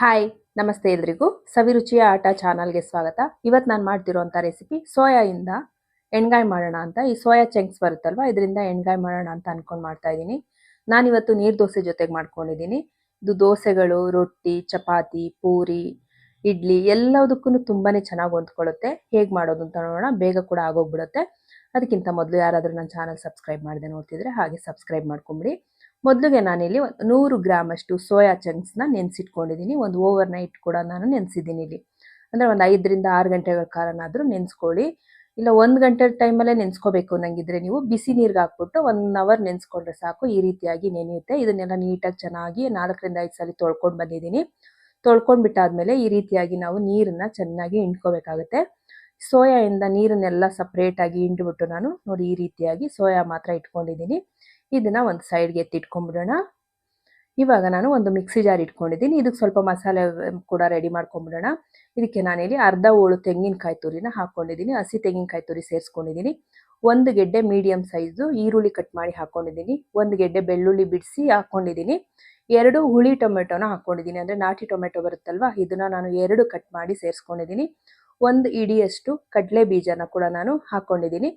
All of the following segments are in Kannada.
ಹಾಯ್ ನಮಸ್ತೆ ಎಲ್ರಿಗೂ. ಸವಿರುಚಿಯ ಆಟ ಚಾನಲ್ಗೆ ಸ್ವಾಗತ. ಇವತ್ತು ನಾನು ಮಾಡ್ತಿರೋಂಥ ರೆಸಿಪಿ ಸೋಯಾಯಿಂದ ಎಣ್ಗಾಯಿ ಮಾಡೋಣ ಅಂತ. ಈ ಸೋಯಾ ಚಂಕ್ಸ್ ಬರುತ್ತಲ್ವ? ಇದರಿಂದ ಎಣ್ಗಾಯಿ ಮಾಡೋಣ ಅಂತ ಅಂದ್ಕೊಂಡು ಮಾಡ್ತಾ ಇದ್ದೀನಿ. ನಾನಿವತ್ತು ನೀರು ದೋಸೆ ಜೊತೆಗೆ ಮಾಡ್ಕೊಂಡಿದ್ದೀನಿ. ಇದು ದೋಸೆಗಳು, ರೊಟ್ಟಿ, ಚಪಾತಿ, ಪೂರಿ, ಇಡ್ಲಿ ಎಲ್ಲದಕ್ಕೂ ತುಂಬಾ ಚೆನ್ನಾಗಿ ಹೊಂದ್ಕೊಳ್ಳುತ್ತೆ. ಹೇಗೆ ಮಾಡೋದು ಅಂತ ನೋಡೋಣ. ಬೇಗ ಕೂಡ ಆಗೋಗ್ಬಿಡುತ್ತೆ. ಅದಕ್ಕಿಂತ ಮೊದಲು ಯಾರಾದರೂ ನನ್ನ ಚಾನಲ್ ಸಬ್ಸ್ಕ್ರೈಬ್ ಮಾಡಿದೆ ನೋಡ್ತಿದ್ರೆ ಹಾಗೆ ಸಬ್ಸ್ಕ್ರೈಬ್ ಮಾಡ್ಕೊಂಬಿಡಿ. ಮೊದಲಿಗೆ ನಾನಿಲ್ಲಿ ನೂರು ಗ್ರಾಮ್ ಅಷ್ಟು ಸೋಯಾ ಚಂಕ್ಸ್ನ ನೆನೆಸಿಟ್ಕೊಂಡಿದ್ದೀನಿ. ಒಂದು ಓವರ್ ನೈಟ್ ಕೂಡ ನಾನು ನೆನೆಸಿದ್ದೀನಿ ಇಲ್ಲಿ. ಅಂದರೆ ಒಂದು ಐದರಿಂದ ಆರು ಗಂಟೆಗಳ ಕಾಲನಾದರೂ ನೆನೆಸ್ಕೊಳ್ಳಿ. ಇಲ್ಲ, ಒಂದು ಗಂಟೆ ಟೈಮಲ್ಲೇ ನೆನೆಸ್ಕೋಬೇಕು ನಂಗಿದ್ರೆ ನೀವು. ಬಿಸಿ ನೀರಿಗೆ ಹಾಕ್ಬಿಟ್ಟು ಒನ್ ಅವರ್ ನೆನೆಸ್ಕೊಂಡ್ರೆ ಸಾಕು. ಈ ರೀತಿಯಾಗಿ ನೆನೆಯುತ್ತೆ. ಇದನ್ನೆಲ್ಲ ನೀಟಾಗಿ ಚೆನ್ನಾಗಿ ನಾಲ್ಕರಿಂದ ಐದು ಸಲ ತೊಳ್ಕೊಂಡು ಬಂದಿದ್ದೀನಿ. ತೊಳ್ಕೊಂಡ್ಬಿಟ್ಟಾದ್ಮೇಲೆ ಈ ರೀತಿಯಾಗಿ ನಾವು ನೀರನ್ನ ಚೆನ್ನಾಗಿ ಹಿಂಡ್ಕೋಬೇಕಾಗುತ್ತೆ. ಸೋಯಾಯಿಂದ ನೀರನ್ನೆಲ್ಲ ಸಪ್ರೇಟಾಗಿ ಹಿಂಡ್ಬಿಟ್ಟು ನಾನು ನೋಡಿ ಈ ರೀತಿಯಾಗಿ ಸೋಯಾ ಮಾತ್ರ ಇಟ್ಕೊಂಡಿದ್ದೀನಿ. ಇದನ್ನ ಒಂದು ಸೈಡ್ಗೆ ಎತ್ತಿಟ್ಕೊಂಡ್ಬಿಡೋಣ ಇವಾಗ ನಾನು ಒಂದು ಮಿಕ್ಸಿ ಜಾರ್ ಇಟ್ಕೊಂಡಿದ್ದೀನಿ. ಇದಕ್ಕೆ ಸ್ವಲ್ಪ ಮಸಾಲೆ ಕೂಡ ರೆಡಿ ಮಾಡ್ಕೊಂಬಿಡೋಣ ಇದಕ್ಕೆ ನಾನಿಲ್ಲಿ ಅರ್ಧ ಹೋಳು ತೆಂಗಿನಕಾಯಿ ತುರಿನ ಹಾಕ್ಕೊಂಡಿದ್ದೀನಿ ಹಸಿ ತೆಂಗಿನಕಾಯಿ ತುರಿ ಸೇರಿಸ್ಕೊಂಡಿದ್ದೀನಿ. ಒಂದು ಗೆಡ್ಡೆ ಮೀಡಿಯಂ ಸೈಜು ಈರುಳ್ಳಿ ಕಟ್ ಮಾಡಿ ಹಾಕ್ಕೊಂಡಿದ್ದೀನಿ ಒಂದು ಗೆಡ್ಡೆ ಬೆಳ್ಳುಳ್ಳಿ ಬಿಡಿಸಿ ಹಾಕ್ಕೊಂಡಿದ್ದೀನಿ ಎರಡು ಹುಳಿ ಟೊಮೆಟೊನ ಹಾಕ್ಕೊಂಡಿದ್ದೀನಿ ಅಂದರೆ ನಾಟಿ ಟೊಮೆಟೊ ಬರುತ್ತಲ್ವ? ಇದನ್ನು ನಾನು ಎರಡು ಕಟ್ ಮಾಡಿ ಸೇರಿಸ್ಕೊಂಡಿದ್ದೀನಿ. ಒಂದು ಇಡಿಯಷ್ಟು ಕಡಲೆ ಬೀಜನ ಕೂಡ ನಾನು ಹಾಕ್ಕೊಂಡಿದ್ದೀನಿ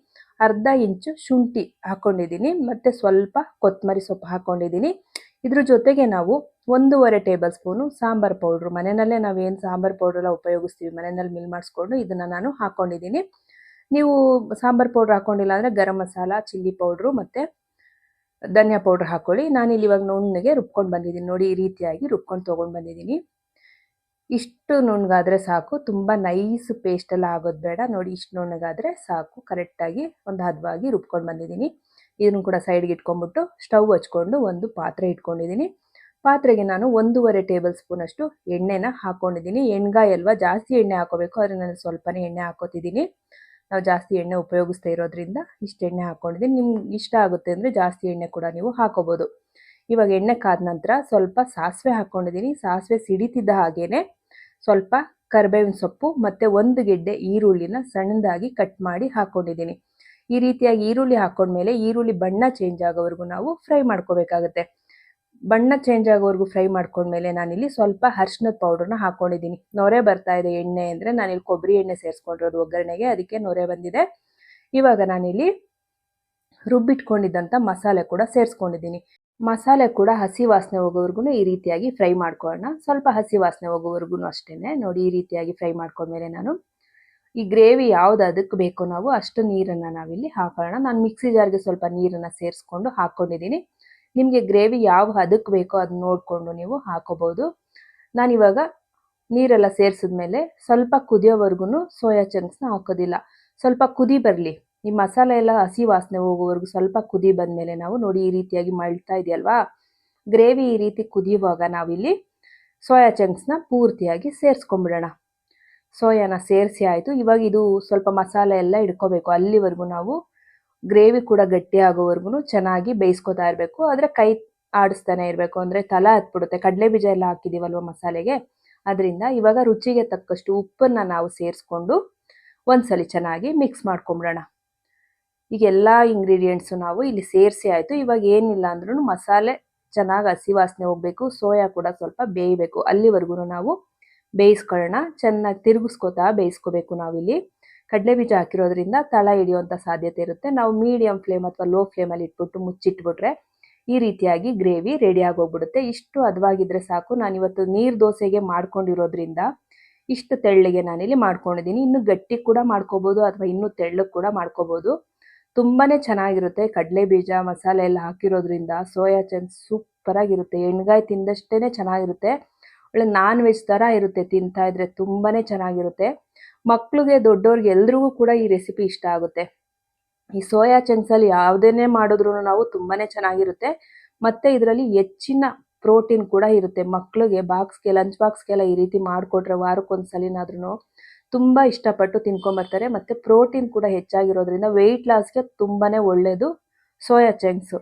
ಅರ್ಧ ಇಂಚು ಶುಂಠಿ ಹಾಕ್ಕೊಂಡಿದ್ದೀನಿ ಮತ್ತು ಸ್ವಲ್ಪ ಕೊತ್ತಂಬರಿ ಸೊಪ್ಪು ಹಾಕ್ಕೊಂಡಿದ್ದೀನಿ ಇದ್ರ ಜೊತೆಗೆ ನಾವು ಒಂದೂವರೆ ಟೇಬಲ್ ಸ್ಪೂನು ಸಾಂಬಾರ್ ಪೌಡ್ರು, ಮನೆಯಲ್ಲೇ ನಾವೇನು ಸಾಂಬಾರ್ ಪೌಡ್ರೆಲ್ಲ ಉಪಯೋಗಿಸ್ತೀವಿ, ಮನೆಯಲ್ಲಿ ಮಿಲ್ ಮಾಡಿಸ್ಕೊಂಡು ಇದನ್ನು ನಾನು ಹಾಕ್ಕೊಂಡಿದ್ದೀನಿ ನೀವು ಸಾಂಬಾರ್ ಪೌಡ್ರ್ ಹಾಕ್ಕೊಂಡಿಲ್ಲ ಅಂದರೆ ಗರಂ ಮಸಾಲ, ಚಿಲ್ಲಿ ಪೌಡ್ರು ಮತ್ತು ಧನಿಯಾ ಪೌಡ್ರ್ ಹಾಕ್ಕೊಳ್ಳಿ ನಾನಿಲ್ಲಿ ಇವಾಗ ನುಣ್ಣಗೆ ರುಬ್ಕೊಂಡು ಬಂದಿದ್ದೀನಿ, ನೋಡಿ ಈ ರೀತಿಯಾಗಿ ರುಬ್ಕೊಂಡು ತೊಗೊಂಡು ಬಂದಿದ್ದೀನಿ. ಇಷ್ಟು ನುಣ್ಣಗಾದರೆ ಸಾಕು. ತುಂಬ ನೈಸ್ ಪೇಸ್ಟ್ ಎಲ್ಲ ಆಗೋದು ಬೇಡ. ನೋಡಿ, ಇಷ್ಟು ನುಣ್ಣಗಾದರೆ ಸಾಕು. ಕರೆಕ್ಟಾಗಿ ಒಂದು ಹದವಾಗಿ ರುಬ್ಕೊಂಡು ಬಂದಿದ್ದೀನಿ. ಇದನ್ನು ಕೂಡ ಸೈಡ್ಗೆ ಇಟ್ಕೊಂಡ್ಬಿಟ್ಟು ಸ್ಟವ್ ಹಚ್ಕೊಂಡು ಒಂದು ಪಾತ್ರೆ ಇಟ್ಕೊಂಡಿದ್ದೀನಿ. ಪಾತ್ರೆಗೆ ನಾನು ಒಂದೂವರೆ ಟೇಬಲ್ ಸ್ಪೂನಷ್ಟು ಎಣ್ಣೆನ ಹಾಕ್ಕೊಂಡಿದ್ದೀನಿ ಎಣ್ಗಾಯಿ ಅಲ್ವಾ? ಜಾಸ್ತಿ ಎಣ್ಣೆ ಹಾಕೋಬೇಕು. ಆದರೆ ನಾನು ಸ್ವಲ್ಪನೇ ಎಣ್ಣೆ ಹಾಕೋತಿದ್ದೀನಿ. ನಾವು ಜಾಸ್ತಿ ಎಣ್ಣೆ ಉಪಯೋಗಿಸ್ತಾ ಇರೋದ್ರಿಂದ ಇಷ್ಟು ಎಣ್ಣೆ ಹಾಕ್ಕೊಂಡಿದ್ದೀನಿ ನಿಮ್ಗೆ ಇಷ್ಟ ಆಗುತ್ತೆ ಅಂದರೆ ಜಾಸ್ತಿ ಎಣ್ಣೆ ಕೂಡ ನೀವು ಹಾಕೋಬೋದು. ಇವಾಗ ಎಣ್ಣೆ ಕಾದ ನಂತರ ಸ್ವಲ್ಪ ಸಾಸಿವೆ ಹಾಕ್ಕೊಂಡಿದ್ದೀನಿ ಸಾಸಿವೆ ಸಿಡಿತಿದ್ದ ಹಾಗೇನೆ ಸ್ವಲ್ಪ ಕರ್ಬೇವಿನ ಸೊಪ್ಪು ಮತ್ತು ಒಂದು ಗೆಡ್ಡೆ ಈರುಳ್ಳಿನ ಸಣ್ಣದಾಗಿ ಕಟ್ ಮಾಡಿ ಹಾಕ್ಕೊಂಡಿದ್ದೀನಿ ಈ ರೀತಿಯಾಗಿ ಈರುಳ್ಳಿ ಹಾಕ್ಕೊಂಡ್ಮೇಲೆ ಈರುಳ್ಳಿ ಬಣ್ಣ ಚೇಂಜ್ ಆಗೋವರೆಗೂ ನಾವು ಫ್ರೈ ಮಾಡ್ಕೋಬೇಕಾಗತ್ತೆ. ಬಣ್ಣ ಚೇಂಜ್ ಆಗೋವರೆಗೂ ಫ್ರೈ ಮಾಡ್ಕೊಂಡ್ಮೇಲೆ ನಾನಿಲ್ಲಿ ಸ್ವಲ್ಪ ಅರ್ಶಿನದ ಪೌಡ್ರನ್ನ ಹಾಕ್ಕೊಂಡಿದ್ದೀನಿ ನೊರೆ ಬರ್ತಾ ಇದೆ ಎಣ್ಣೆ ಅಂದರೆ ನಾನಿಲ್ಲಿ ಕೊಬ್ಬರಿ ಎಣ್ಣೆ ಸೇರಿಸ್ಕೊಂಡಿರೋದು ಒಗ್ಗರಣೆಗೆ, ಅದಕ್ಕೆ ನೊರೆ ಬಂದಿದೆ. ಇವಾಗ ನಾನಿಲ್ಲಿ ರುಬ್ಬಿಟ್ಕೊಂಡಿದ್ದಂಥ ಮಸಾಲೆ ಕೂಡ ಸೇರಿಸ್ಕೊಂಡಿದ್ದೀನಿ. ಮಸಾಲೆ ಕೂಡ ಹಸಿ ವಾಸನೆ ಹೋಗೋವರೆಗೂ ಈ ರೀತಿಯಾಗಿ ಫ್ರೈ ಮಾಡ್ಕೊಳ್ಳೋಣ ಸ್ವಲ್ಪ ಹಸಿ ವಾಸನೆ ಹೋಗೋವರೆಗೂ ಅಷ್ಟೇ ನೋಡಿ ಈ ರೀತಿಯಾಗಿ ಫ್ರೈ ಮಾಡ್ಕೊಂಡ್ಮೇಲೆ ನಾನು ಈ ಗ್ರೇವಿ ಯಾವ್ದು ಅದಕ್ಕೆ ಬೇಕೋ ನಾವು ಅಷ್ಟು ನೀರನ್ನು ನಾವಿಲ್ಲಿ ಹಾಕೊಳ್ಳೋಣ. ನಾನು ಮಿಕ್ಸಿ ಜಾರ್ಗೆ ಸ್ವಲ್ಪ ನೀರನ್ನು ಸೇರಿಸ್ಕೊಂಡು ಹಾಕ್ಕೊಂಡಿದ್ದೀನಿ ನಿಮಗೆ ಗ್ರೇವಿ ಯಾವ ಅದಕ್ಕೆ ಬೇಕೋ ಅದನ್ನ ನೋಡಿಕೊಂಡು ನೀವು ಹಾಕೋಬೋದು. ನಾನಿವಾಗ ನೀರೆಲ್ಲ ಸೇರಿಸಿದ್ಮೇಲೆ ಸ್ವಲ್ಪ ಕುದಿಯೋವರೆಗೂ ಸೋಯಾ ಚಂಕ್ಸ್ನ ಹಾಕೋದಿಲ್ಲ. ಸ್ವಲ್ಪ ಕುದಿ ಬರಲಿ. ಈ ಮಸಾಲೆ ಎಲ್ಲ ಹಸಿ ವಾಸನೆ ಹೋಗೋವರೆಗೂ ಸ್ವಲ್ಪ ಕುದಿ ಬಂದಮೇಲೆ ನಾವು ನೋಡಿ ಈ ರೀತಿಯಾಗಿ ಮಳ್ತಾ ಇದೆಯಲ್ವಾ? ಗ್ರೇವಿ ಈ ರೀತಿ ಕುದಿಯುವಾಗ ನಾವಿಲ್ಲಿ ಸೋಯಾ ಚಂಕ್ಸ್ನ ಪೂರ್ತಿಯಾಗಿ ಸೇರಿಸ್ಕೊಂಬಿಡೋಣ. ಸೋಯಾನ ಸೇರಿಸಿ ಆಯಿತು. ಇವಾಗ ಇದು ಸ್ವಲ್ಪ ಮಸಾಲೆ ಎಲ್ಲ ಇಡ್ಕೋಬೇಕು ಅಲ್ಲಿವರೆಗೂ ನಾವು ಗ್ರೇವಿ ಕೂಡ ಗಟ್ಟಿ ಆಗೋವರೆಗೂ ಚೆನ್ನಾಗಿ ಬೇಯಿಸ್ಕೊತಾ ಇರಬೇಕು. ಆದರೆ ಕೈ ಆಡಿಸ್ತಾನೆ ಇರಬೇಕು. ಅಂದರೆ ತಲೆ ಹತ್ಬಿಡುತ್ತೆ. ಕಡಲೆ ಬೀಜ ಎಲ್ಲ ಹಾಕಿದ್ದೀವಲ್ವ ಮಸಾಲೆಗೆ? ಅದರಿಂದ ಇವಾಗ ರುಚಿಗೆ ತಕ್ಕಷ್ಟು ಉಪ್ಪನ್ನು ನಾವು ಸೇರಿಸ್ಕೊಂಡು ಒಂದ್ಸಲಿ ಚೆನ್ನಾಗಿ ಮಿಕ್ಸ್ ಮಾಡ್ಕೊಂಬಿಡೋಣ. ಈಗ ಎಲ್ಲ ಇಂಗ್ರೀಡಿಯೆಂಟ್ಸು ನಾವು ಇಲ್ಲಿ ಸೇರಿಸಿ ಆಯಿತು. ಇವಾಗ ಏನಿಲ್ಲ ಅಂದ್ರೂ ಮಸಾಲೆ ಚೆನ್ನಾಗಿ ಹಸಿ ವಾಸನೆ ಹೋಗಬೇಕು. ಸೋಯಾ ಕೂಡ ಸ್ವಲ್ಪ ಬೇಯಬೇಕು. ಅಲ್ಲಿವರೆಗೂ ನಾವು ಬೇಯಿಸ್ಕೊಳ್ಳೋಣ ಚೆನ್ನಾಗಿ ತಿರುಗಿಸ್ಕೋತಾ ಬೇಯಿಸ್ಕೋಬೇಕು ನಾವಿಲ್ಲಿ. ಕಡಲೆ ಬೀಜ ಹಾಕಿರೋದ್ರಿಂದ ತಳ ಹಿಡಿಯುವಂಥ ಸಾಧ್ಯತೆ ಇರುತ್ತೆ. ನಾವು ಮೀಡಿಯಂ ಫ್ಲೇಮ್ ಅಥವಾ ಲೋ ಫ್ಲೇಮಲ್ಲಿ ಇಟ್ಬಿಟ್ಟು ಮುಚ್ಚಿಟ್ಬಿಟ್ರೆ ಈ ರೀತಿಯಾಗಿ ಗ್ರೇವಿ ರೆಡಿ ಆಗೋಗ್ಬಿಡುತ್ತೆ. ಇಷ್ಟು ಹದವಾಗಿದ್ರೆ ಸಾಕು. ನಾನಿವತ್ತು ನೀರು ದೋಸೆಗೆ ಮಾಡ್ಕೊಂಡಿರೋದ್ರಿಂದ ಇಷ್ಟು ತೆಳ್ಳಗೆ ನಾನಿಲ್ಲಿ ಮಾಡ್ಕೊಂಡಿದ್ದೀನಿ. ಇನ್ನು ಗಟ್ಟಿ ಕೂಡ ಮಾಡ್ಕೋಬೋದು ಅಥವಾ ಇನ್ನೂ ತೆಳ್ಳಗೆ ಕೂಡ ಮಾಡ್ಕೋಬೋದು. ತುಂಬಾ ಚೆನ್ನಾಗಿರುತ್ತೆ. ಕಡಲೆ ಬೀಜ, ಮಸಾಲೆ ಎಲ್ಲ ಹಾಕಿರೋದ್ರಿಂದ ಸೋಯಾ ಚಂಕ್ಸ್ ಸೂಪರಾಗಿರುತ್ತೆ. ಎಣ್ಗಾಯಿ ತಿಂದಷ್ಟೇ ಚೆನ್ನಾಗಿರುತ್ತೆ. ಒಳ್ಳೆ ನಾನ್ ವೆಜ್ ತರ ಇರುತ್ತೆ, ತಿಂತಾ ಇದ್ರೆ ತುಂಬಾನೇ ಚೆನ್ನಾಗಿರುತ್ತೆ. ಮಕ್ಳಿಗೆ ದೊಡ್ಡವ್ರಿಗೆ ಎಲ್ರಿಗೂ ಕೂಡ ಈ ರೆಸಿಪಿ ಇಷ್ಟ ಆಗುತ್ತೆ. ಈ ಸೋಯಾ ಚಂಕ್ಸಲ್ಲಿ ಯಾವ್ದೇನೆ ಮಾಡಿದ್ರು ನಾವು ತುಂಬಾನೇ ಚೆನ್ನಾಗಿರುತ್ತೆ. ಮತ್ತೆ ಇದರಲ್ಲಿ ಹೆಚ್ಚಿನ ಪ್ರೋಟೀನ್ ಕೂಡ ಇರುತ್ತೆ. ಮಕ್ಳಿಗೆ ಬಾಕ್ಸ್ಗೆ ಲಂಚ್ ಬಾಕ್ಸ್ಗೆಲ್ಲ ಈ ರೀತಿ ಮಾಡಿಕೊಟ್ರೆ ವಾರಕ್ಕೊಂದ್ಸಲಿನಾದ್ರೂ ತುಂಬ ಇಷ್ಟಪಟ್ಟು ತಿನ್ಕೊಂಬರ್ತಾರೆ. ಮತ್ತು ಪ್ರೋಟೀನ್ ಕೂಡ ಹೆಚ್ಚಾಗಿರೋದ್ರಿಂದ ವೆಯ್ಟ್ ಲಾಸ್ಗೆ ತುಂಬಾ ಒಳ್ಳೆಯದು ಸೋಯಾ ಚಂಕ್ಸು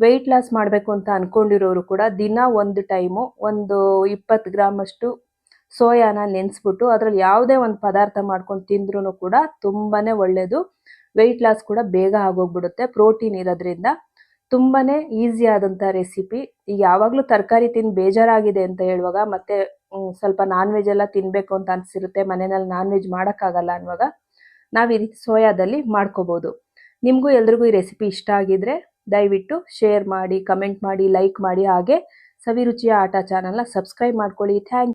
ವೆಯ್ಟ್ ಲಾಸ್ ಮಾಡಬೇಕು ಅಂತ ಅಂದ್ಕೊಂಡಿರೋರು ಕೂಡ ದಿನ ಒಂದು ಟೈಮು ಒಂದು ಇಪ್ಪತ್ತು ಗ್ರಾಮಷ್ಟು ಸೋಯಾನ ನೆನೆಸ್ಬಿಟ್ಟು ಅದರಲ್ಲಿ ಯಾವುದೇ ಒಂದು ಪದಾರ್ಥ ಮಾಡ್ಕೊಂಡು ತಿಂದ್ರೂ ಕೂಡ ತುಂಬಾ ಒಳ್ಳೆಯದು ವೆಯ್ಟ್ ಲಾಸ್ ಕೂಡ ಬೇಗ ಆಗೋಗ್ಬಿಡುತ್ತೆ. ಪ್ರೋಟೀನ್ ಇರೋದ್ರಿಂದ. ತುಂಬಾನೇ ಈಸಿ ಆದಂಥ ರೆಸಿಪಿ ಈಗ ಯಾವಾಗಲೂ ತರಕಾರಿ ತಿಂದು ಬೇಜಾರಾಗಿದೆ ಅಂತ ಹೇಳುವಾಗ ಮತ್ತೆ ಸ್ವಲ್ಪ ನಾನ್ ವೆಜ್ ಎಲ್ಲ ತಿನ್ಬೇಕು ಅಂತ ಅನಿಸಿರುತ್ತೆ, ಮನೆಯಲ್ಲಿ ನಾನ್ ವೆಜ್ ಮಾಡೋಕ್ಕಾಗಲ್ಲ ಅನ್ನುವಾಗ ನಾವು ಈ ರೀತಿ ಸೋಯಾದಲ್ಲಿ ಮಾಡ್ಕೋಬೋದು. ನಿಮಗೂ ಎಲ್ರಿಗೂ ಈ ರೆಸಿಪಿ ಇಷ್ಟ ಆಗಿದ್ರೆ ದಯವಿಟ್ಟು ಶೇರ್ ಮಾಡಿ ಕಮೆಂಟ್ ಮಾಡಿ ಲೈಕ್ ಮಾಡಿ, ಹಾಗೆ ಸವಿರುಚಿಯ ಆಟ ಚಾನಲ್ನ ಸಬ್ಸ್ಕ್ರೈಬ್ ಮಾಡ್ಕೊಳ್ಳಿ. ಥ್ಯಾಂಕ್